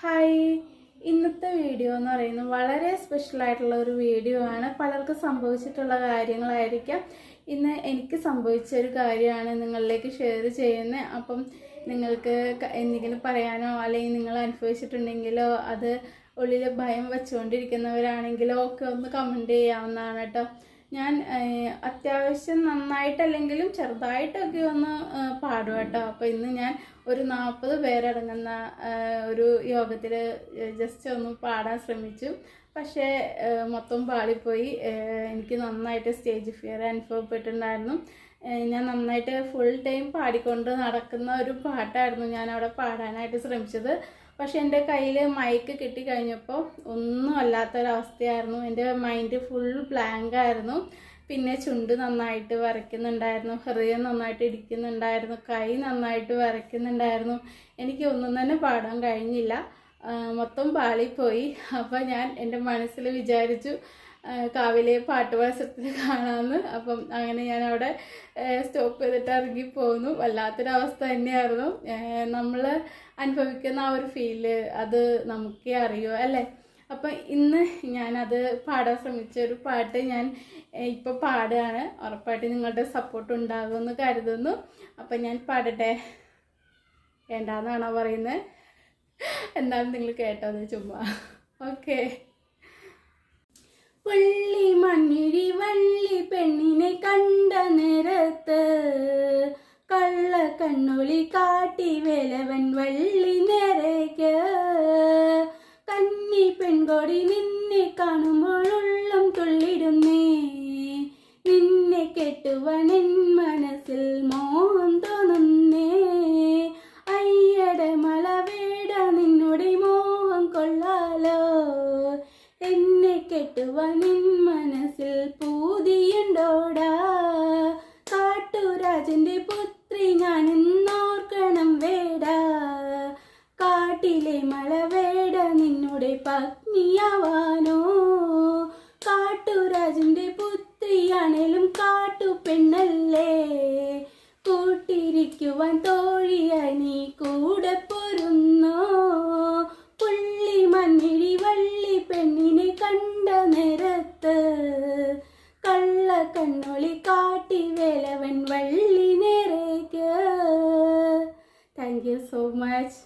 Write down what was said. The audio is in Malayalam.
ഹായ്. ഇന്നത്തെ വീഡിയോ എന്ന് പറയുന്നത് വളരെ സ്പെഷ്യൽ ആയിട്ടുള്ള ഒരു വീഡിയോ ആണ്. പലർക്കും സംഭവിച്ചിട്ടുള്ള കാര്യങ്ങളായിരിക്കാം. ഇന്ന് എനിക്ക് സംഭവിച്ച ഒരു കാര്യമാണ് നിങ്ങളിലേക്ക് ഷെയർ ചെയ്യുന്നത്. അപ്പം നിങ്ങൾക്ക് എന്തെങ്കിലും പറയാനോ അല്ലെങ്കിൽ നിങ്ങൾ അനുഭവിച്ചിട്ടുണ്ടെങ്കിലോ അത് ഉള്ളിൽ ഭയം വെച്ചുകൊണ്ടിരിക്കുന്നവരാണെങ്കിലോ ഒക്കെ ഒന്ന് കമന്റ് ചെയ്യാവുന്നതാണ് കേട്ടോ. ഞാൻ അത്യാവശ്യം നന്നായിട്ടല്ലെങ്കിലും ചെറുതായിട്ടൊക്കെ ഒന്ന് പാടും കേട്ടോ. അപ്പോൾ ഇന്ന് ഞാൻ ഒരു നാൽപ്പത് പേരടങ്ങുന്ന ഒരു യോഗത്തിൽ ജസ്റ്റ് ഒന്ന് പാടാൻ ശ്രമിച്ചു. പക്ഷേ മൊത്തം പാളിപ്പോയി എനിക്ക് നന്നായിട്ട് സ്റ്റേജ് ഫിയർ അനുഭവപ്പെട്ടിട്ടുണ്ടായിരുന്നു. ഞാൻ നന്നായിട്ട് ഫുൾ ടൈം പാടിക്കൊണ്ട് നടക്കുന്ന ഒരു പാട്ടായിരുന്നു ഞാൻ അവിടെ പാടാനായിട്ട് ശ്രമിച്ചത്. പക്ഷെ എന്റെ കയ്യിൽ മൈക്ക് കിട്ടിക്കഴിഞ്ഞപ്പോൾ ഒന്നും അല്ലാത്തൊരവസ്ഥയായിരുന്നു. എന്റെ മൈൻഡ് ഫുൾ ബ്ലാങ്ക് ആയിരുന്നു. പിന്നെ ചുണ്ട് നന്നായിട്ട് വരയ്ക്കുന്നുണ്ടായിരുന്നു. ഹൃദയം നന്നായിട്ട് ഇടിക്കുന്നുണ്ടായിരുന്നു. കൈ നന്നായിട്ട് വരയ്ക്കുന്നുണ്ടായിരുന്നു. എനിക്ക് ഒന്നും തന്നെ പാടാൻ കഴിഞ്ഞില്ല. മൊത്തം പാളിപ്പോയി. അപ്പം ഞാൻ എന്റെ മനസ്സിൽ വിചാരിച്ചു കാവിലെ പാട്ട് മത്സരത്തിൽ കാണാമെന്ന് അപ്പം അങ്ങനെ ഞാൻ അവിടെ സ്റ്റോപ്പ് ചെയ്തിട്ട് ഇറങ്ങി പോന്നു. വല്ലാത്തൊരവസ്ഥ തന്നെയായിരുന്നു. നമ്മൾ അനുഭവിക്കുന്ന ആ ഒരു ഫീൽ അത് നമുക്കേ അറിയൂ അല്ലേ? അപ്പം ഇന്ന് ഞാനത് പാടാൻ ശ്രമിച്ച ഒരു പാട്ട് ഞാൻ ഇപ്പോൾ പാടുകയാണ്. ഉറപ്പായിട്ട് നിങ്ങളുടെ സപ്പോർട്ട് ഉണ്ടാകുമെന്ന് കരുതുന്നു. അപ്പം ഞാൻ പാടട്ടെ? വേണ്ടാന്നാണോ പറയുന്നത് എന്നാലും നിങ്ങൾ കേട്ടോന്ന് ചുമ്മാ. ഓക്കെ പുള്ളി മണ്ണിഴി വള്ളി പെണ്ണിനെ കണ്ട നേരത്ത് കള്ള കണ്ണൊളി കാട്ടി വേലവൻ വള്ളി നേരേക്ക്. കന്നി പെൺകൊടി നിന്നെ കാണുമ്പോൾ ഉള്ളം തുള്ളിടുന്നേ. നിന്നെ കെട്ടുവാൻ മനസ്സിൽ മോഹം തോന്നുന്നേ. കാട്ടുവനിൻ മനസ്സിൽ പൂതിയുണ്ടോടാ? കാട്ടുരാജന്റെ പുത്രി ഞാൻ ഇന്നോർക്കണം വേടാ. കാട്ടിലെ മഴവേട നിന്നുടെ പത്നിയാവാനോ? കാട്ടുരാജന്റെ പുത്രിയാണേലും കാട്ടു പെണ്ണല്ലേ കൂട്ടിരിക്കുവാൻ തോഴിയായി നീ കൂടെ പൊരുന്നോ? പുള്ളി മണ്ണിഴി വള്ളി പെണ്ണിനെ കണ്ടു മുഖത്ത് കള്ള കണ്ണൊളി കാട്ടി Velavan Valli നേരേക്ക്. Thank you so much